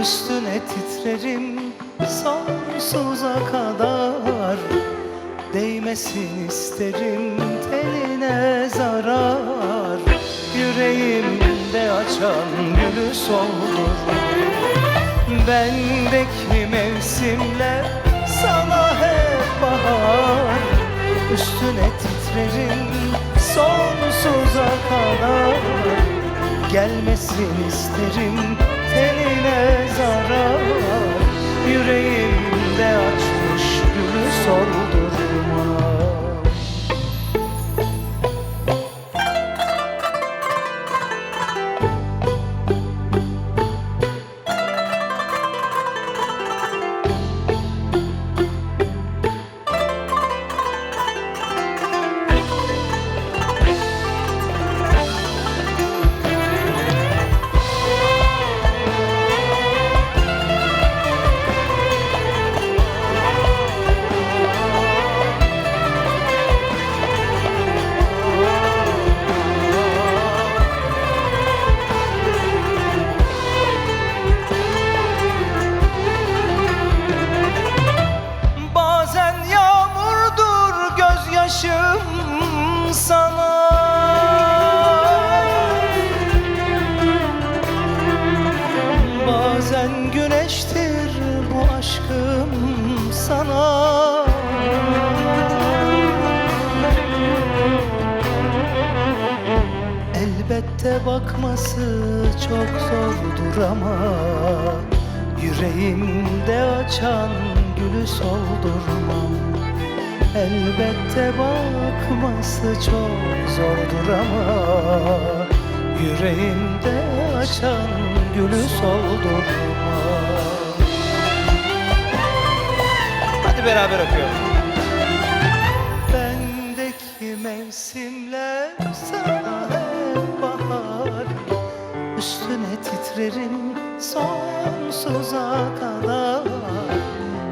Üstüne titrerim sonsuza kadar Değmesin isterim teline zarar. Yüreğimde açan gülü soldur. Bendeki mevsimler sana hep bahar. Üstüne titrerim sonsuza kadar Gelmesin isterim tenine aşkım sana. Elbette bakması çok zordur ama Yüreğimde açan gülü soldurmam. Elbette bakması çok zordur ama Yüreğimde açan gülü soldurmam Hadi beraber okuyalım. Bendeki mevsimler sana hep bahar. Üstüne titrerim sonsuza kadar.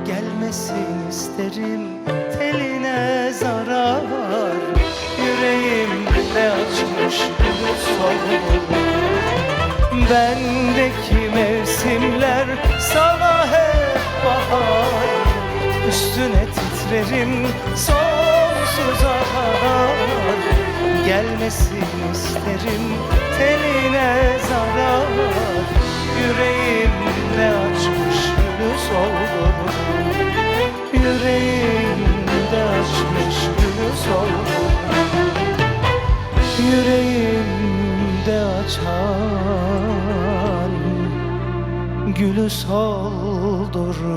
Gelmesin isterim teline zarar. Yüreğimde açmış gülü solur Bendeki mevsimler sana hep bahar Üstüne titrerim sonsuza kadar. Gelmesin isterim teline zarar. Yüreğimde açmış gülü soldur Yüreğimde açmış gülü soldur Yüreğimde açan gülü soldurma